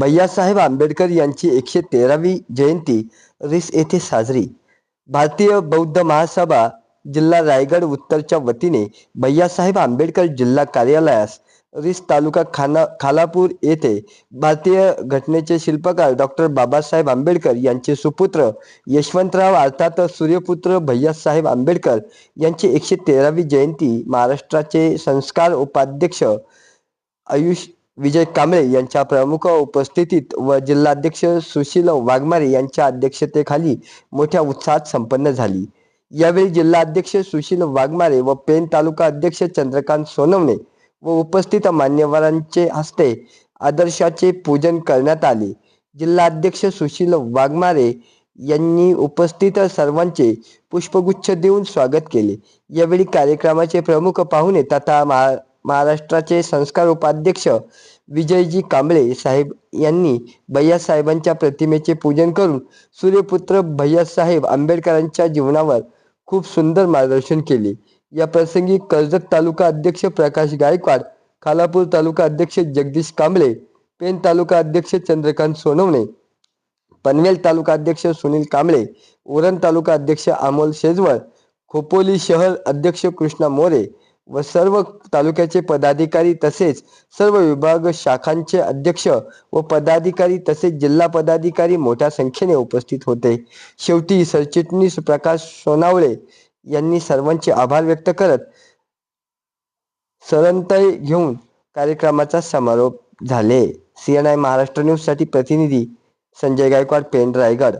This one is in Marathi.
भैयासाहेब आंबेडकर यांची एकशे तेरावी जयंती रिस येथे साजरी. भारतीय बौद्ध महासभा जिल्हा रायगड उत्तरच्या वतीने भैयासाहेब आंबेडकर जिल्हा कार्यालयास रिस तालुका खाना खालापूर येथे भारतीय घटनेचे शिल्पकार डॉक्टर बाबासाहेब आंबेडकर यांचे सुपुत्र यशवंतराव अर्थात सूर्यपुत्र भैयासाहेब आंबेडकर यांची एकशे तेरावी जयंती महाराष्ट्राचे संस्कार उपाध्यक्ष आयुष विजय कांबळे यांच्या प्रमुख उपस्थितीत व जिल्हाध्यक्ष सुशील वाघमारे यांच्या अध्यक्षतेखाली मोठ्या उत्साहात संपन्न झाली. यावेळी जिल्हाध्यक्ष सुशील वाघमारे व पेन तालुका अध्यक्ष चंद्रकांत सोनवणे व उपस्थित मान्यवरांचे हस्ते आदर्शाचे पूजन करण्यात आले. जिल्हाध्यक्ष सुशील वाघमारे यांनी उपस्थित सर्वांचे पुष्पगुच्छ देऊन स्वागत केले. यावेळी कार्यक्रमाचे प्रमुख पाहुणे तथा महा महाराष्ट्राचे संस्कार उपाध्यक्ष विजयजी कांबळे साहेब यांनी भैयासाहेबांच्या प्रतिमेचे पूजन करून सूर्यपुत्र भैयासाहेब आंबेडकरांच्या जीवनावर खूप सुंदर मार्गदर्शन केले. या प्रसंगी कर्जत तालुका अध्यक्ष प्रकाश गायकवाड खालापूर तालुका अध्यक्ष जगदीश कांबळे पेन तालुका अध्यक्ष चंद्रकांत सोनवणे पनवेल तालुका अध्यक्ष सुनील कांबळे उरण तालुका अध्यक्ष अमोल शेजवळ खोपोली शहर अध्यक्ष कृष्णा मोरे व सर्व तालुक्याचे पदाधिकारी तसेच सर्व विभाग शाखांचे अध्यक्ष व पदाधिकारी तसेच जिल्हा पदाधिकारी मोठ्या संख्येने उपस्थित होते. शेवटी सरचिटणीस प्रकाश सोनावळे यांनी सर्वांचे आभार व्यक्त करत सरंतय घेऊन कार्यक्रमाचा समारोप झाले. सीएनआय महाराष्ट्र न्यूजसाठी प्रतिनिधी संजय गायकवाड पेन रायगड.